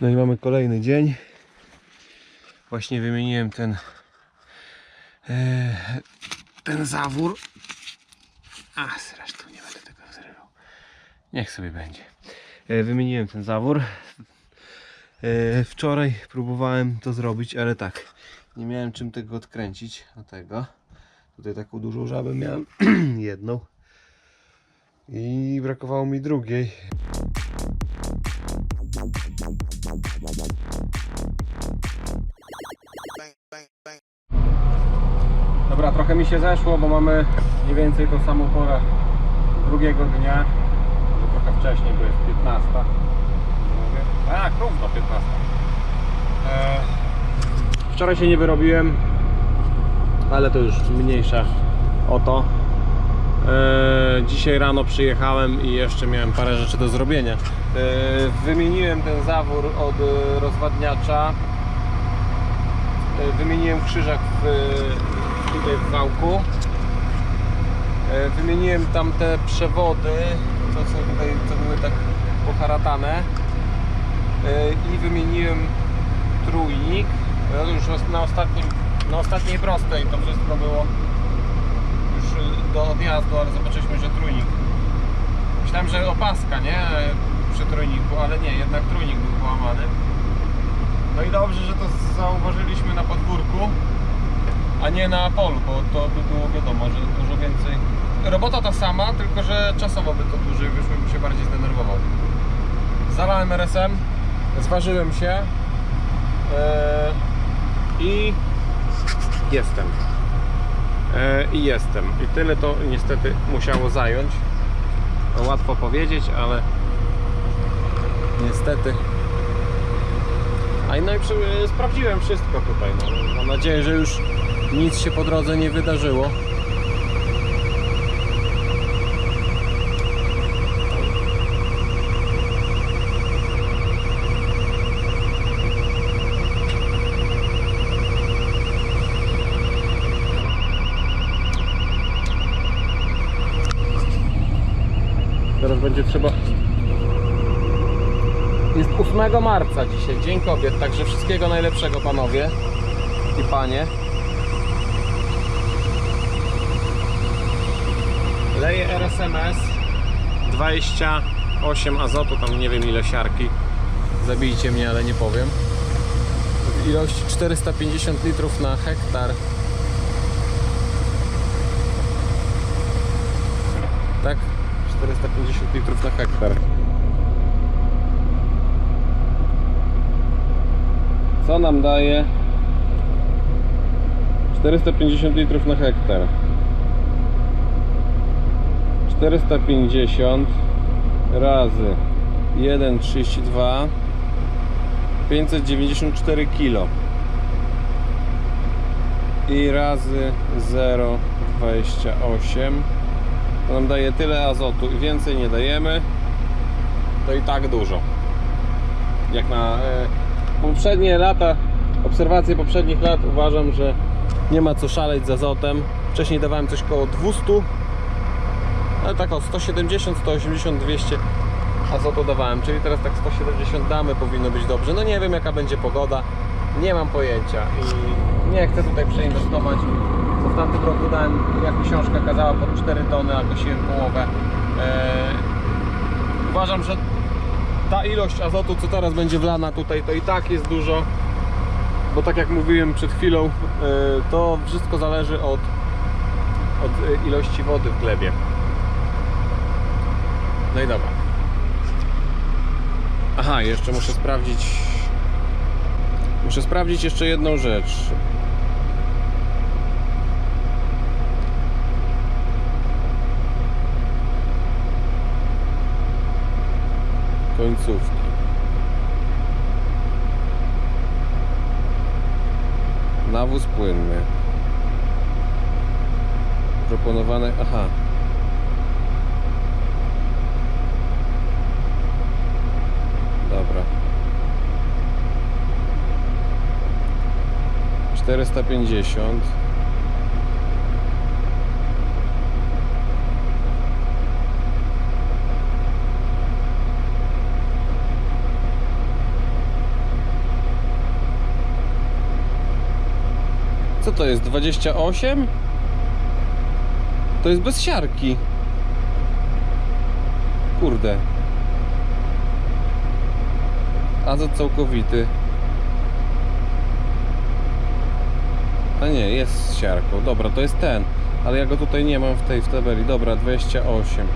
No i mamy kolejny dzień. Właśnie wymieniłem ten e, ten zawór. A zresztą nie będę tego zrywał. Niech sobie będzie. E, wymieniłem ten zawór. E, wczoraj próbowałem to zrobić, ale tak. Nie miałem czym tego odkręcić. Do tego. Tutaj taką dużą żabę miałem. jedną. I brakowało mi drugiej. Dobra, trochę mi się zeszło, bo mamy mniej więcej tą samą porę drugiego dnia. Może trochę wcześniej, bo jest 15. Mówię. Tak, równo 15. Eee, wczoraj się nie wyrobiłem, ale to już mniejsza o to. Eee, dzisiaj rano przyjechałem i jeszcze miałem parę rzeczy do zrobienia. Eee, wymieniłem ten zawór od e, rozwadniacza. Eee, wymieniłem krzyżak w, tutaj w wałku. Wymieniłem tam te przewody, co są tutaj, co były tak poharatane. I wymieniłem trójnik. Już na, ostatnim, na ostatniej prostej to wszystko było już do odjazdu, ale zobaczyliśmy, że trójnik. Myślałem, że opaska, nie? Przy trójniku, ale nie, jednak trójnik był połamany. No i dobrze, że to zauważyliśmy na podwórku, a nie na polu, bo to by było wiadomo, że dużo więcej. Robota ta sama, tylko że czasowo by to dłużej wyszło i by się bardziej zdenerwował. Zalałem RSM, zważyłem się yy, i jestem. E, i jestem. I tyle to niestety musiało zająć. No, łatwo powiedzieć, ale niestety. A i no i sprawdziłem wszystko tutaj. No. Mam nadzieję, że już nic się po drodze nie wydarzyło. Teraz będzie trzeba. Jest 8 marca dzisiaj, Dzień Kobiet, także wszystkiego najlepszego panowie i panie. Leję RSMS 28 azotu, tam nie wiem ile siarki. Zabijcie mnie, ale nie powiem. W ilości 450 litrów na hektar. Tak? 450 litrów na hektar. Co nam daje 450 litrów na hektar? 450 razy 1,32 594 kg i razy 0,28 to nam daje tyle azotu i więcej nie dajemy to i tak dużo jak na e, poprzednie lata obserwacje poprzednich lat uważam, że nie ma co szaleć z azotem wcześniej dawałem coś koło 200 ale tak o 170, 180, 200 azotu dawałem, czyli teraz tak 170 damy, powinno być dobrze. No nie wiem jaka będzie pogoda. Nie mam pojęcia i nie chcę tutaj przeinwestować. Co w tamtym roku dałem, jak książka kazała pod 4 tony, a kosiłem połowę. Eee, uważam, że ta ilość azotu, co teraz będzie wlana tutaj, to i tak jest dużo. Bo tak jak mówiłem przed chwilą e, to wszystko zależy od, od e, ilości wody w glebie. No i dobra. Aha, jeszcze muszę sprawdzić muszę sprawdzić jeszcze jedną rzecz końcówki. Nawóz płynny. Proponowane. Aha. Dobra. 450 450 Co to jest? 28? To jest bez siarki. Kurde. Azot całkowity. A nie, jest z siarką. Dobra, to jest ten. Ale ja go tutaj nie mam w tej w tabeli. Dobra, 28.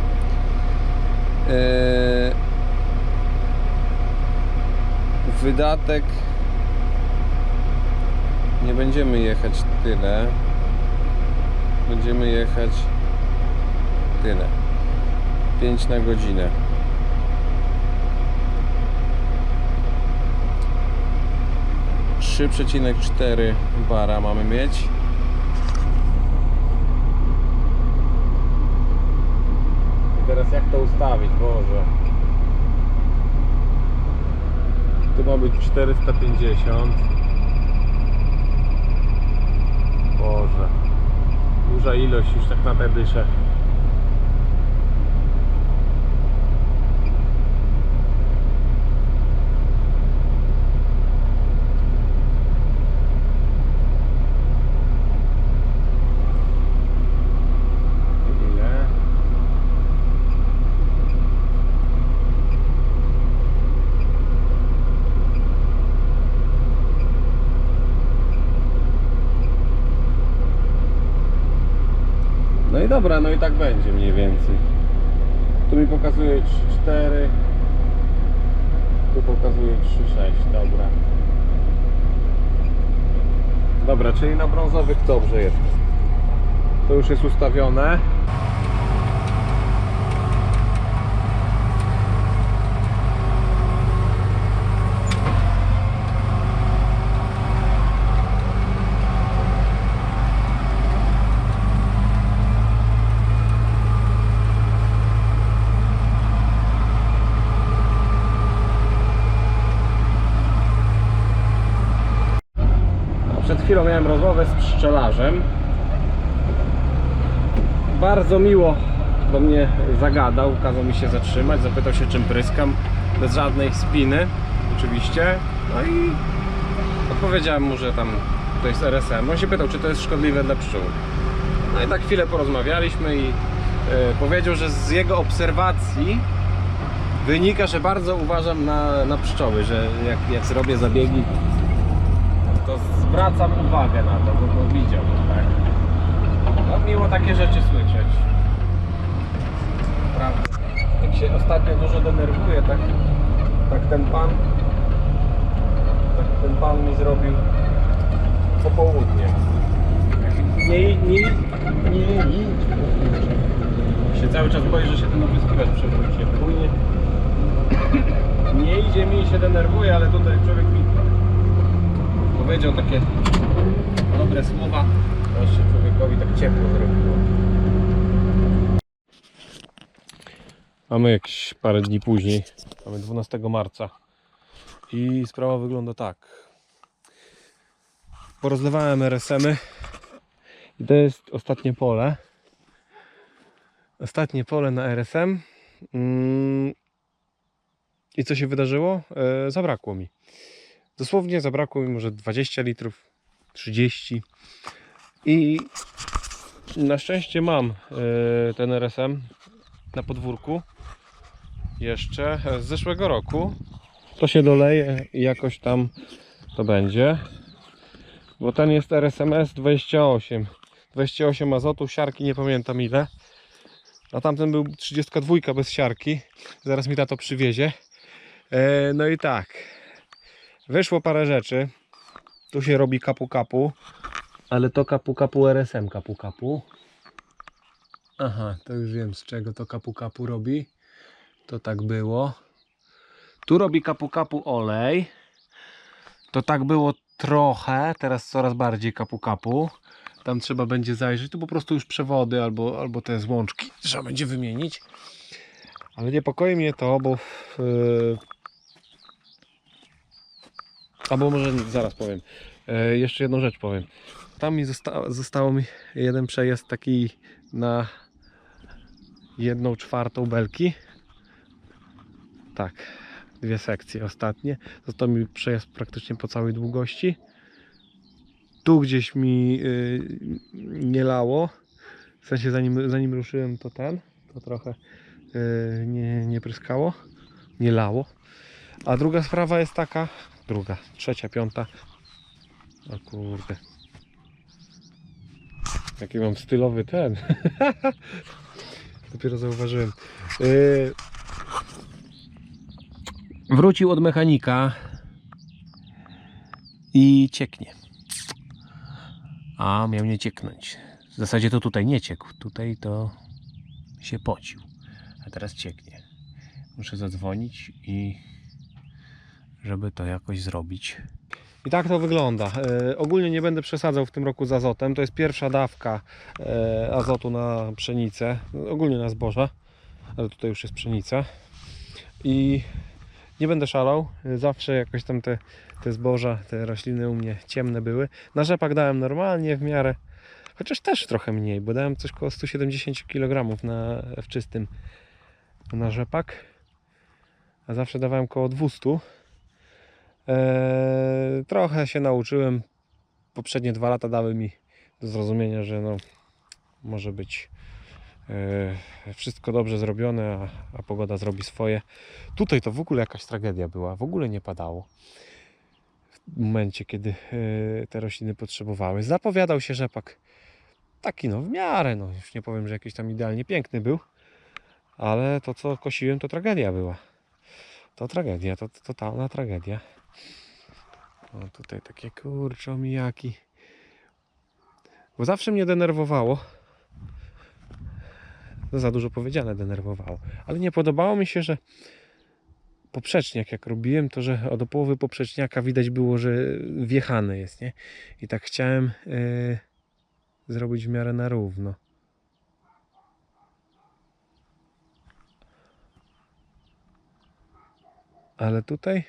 Eee... Wydatek. Nie będziemy jechać tyle. Będziemy jechać tyle. 5 na godzinę. Trzy przecinek cztery bara mamy mieć. I teraz jak to ustawić, Boże? Tu ma być 450. Boże. Duża ilość już tak na te dysze. Ile? No i dobra, no i tak będzie mniej więcej. Tu mi pokazuje 3,4. Tu pokazuje 3,6. Dobra. Dobra, czyli na brązowych dobrze jest. To już jest ustawione. Przed chwilą miałem rozmowę z pszczelarzem. Bardzo miło do mnie zagadał, kazał mi się zatrzymać, zapytał się czym pryskam, bez żadnej spiny oczywiście. No i odpowiedziałem mu, że tam to jest RSM. On się pytał, czy to jest szkodliwe dla pszczół. No i tak chwilę porozmawialiśmy i e, powiedział, że z jego obserwacji wynika, że bardzo uważam na, na pszczoły, że jak, jak zrobię zabiegi, to zwracam uwagę na to, bo to widział, tak? No miło takie rzeczy słyszeć. Prawda. Jak się ostatnio dużo denerwuje, tak, tak ten pan tak ten pan mi zrobił popołudnie. Nie, nie, nie, nie. Się cały czas boję, że się ten opryskiwacz przewróci. Płynie. Nie idzie mi się denerwuje, ale tutaj człowiek mi powiedział takie dobre słowa, aż się człowiekowi tak ciepło zrobiło. Mamy jakieś parę dni później, mamy 12 marca i sprawa wygląda tak. Porozlewałem RSM-y i to jest ostatnie pole. Ostatnie pole na RSM. Mm. I co się wydarzyło? E, zabrakło mi. Dosłownie zabrakło mi może 20 litrów, 30 i na szczęście mam e, ten RSM na podwórku jeszcze z zeszłego roku. To się doleje i jakoś tam to będzie. Bo ten jest RSMS 28. 28 azotu, siarki nie pamiętam ile. A tamten był 32 bez siarki. Zaraz mi tato przywiezie. E, no i tak. Wyszło parę rzeczy. Tu się robi kapu kapu. Ale to kapu kapu RSM kapu kapu. Aha, to już wiem z czego to kapu kapu robi. To tak było. Tu robi kapu kapu olej. To tak było trochę, teraz coraz bardziej kapu kapu. Tam trzeba będzie zajrzeć. Tu po prostu już przewody albo, albo te złączki trzeba będzie wymienić. Ale niepokoi mnie to, bo yy, Albo może zaraz powiem. E, jeszcze jedną rzecz powiem. Tam mi zosta zostało mi jeden przejazd taki na jedną czwartą belki. Tak, dwie sekcje ostatnie. Został mi przejazd praktycznie po całej długości. Tu gdzieś mi y, nie lało. W sensie zanim, zanim ruszyłem to ten, to trochę y, nie, nie pryskało, nie lało. A druga sprawa jest taka, druga, trzecia, piąta. O kurde. Jaki mam stylowy ten. Dopiero zauważyłem. Y, wrócił od mechanika i cieknie. A miał nie cieknąć. W zasadzie to tutaj nie ciekł. Tutaj to się pocił. A teraz cieknie. Muszę zadzwonić i żeby to jakoś zrobić. I tak to wygląda. E, ogólnie nie będę przesadzał w tym roku z azotem. To jest pierwsza dawka e, azotu na pszenicę, ogólnie na zboża, ale tutaj już jest pszenica. I nie będę szalał. Zawsze jakoś tam te, te zboża, te rośliny u mnie ciemne były. Na rzepak dałem normalnie w miarę, chociaż też trochę mniej, bo dałem coś koło 170 kg na, w czystym na rzepak. A zawsze dawałem koło 200 Eee, trochę się nauczyłem. Poprzednie dwa lata dały mi do zrozumienia, że no, może być eee, wszystko dobrze zrobione, a, a pogoda zrobi swoje. Tutaj to w ogóle jakaś tragedia była. W ogóle nie padało. W momencie, kiedy eee, te rośliny potrzebowały. Zapowiadał się rzepak taki no w miarę, no już nie powiem, że jakiś tam idealnie piękny był, ale to co kosiłem to tragedia była. To tragedia, to totalna tragedia. O, tutaj takie kurczę omijaki. Bo zawsze mnie denerwowało. No za dużo powiedziane denerwowało. Ale nie podobało mi się, że poprzeczniak jak robiłem, to że od połowy poprzeczniaka widać było, że wjechany jest, nie? I tak chciałem yy, zrobić w miarę na równo. Ale tutaj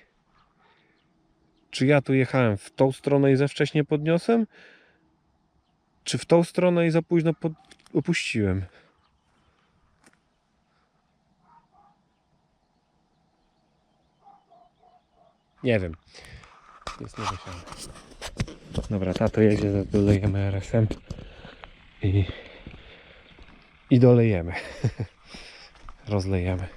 czy ja tu jechałem w tą stronę i za wcześnie podniosłem? Czy w tą stronę i za późno pod... opuściłem? Nie wiem. Jest niedosiane. Dobra, tato jedzie, dolejemy RSM i, i dolejemy. Rozlejemy.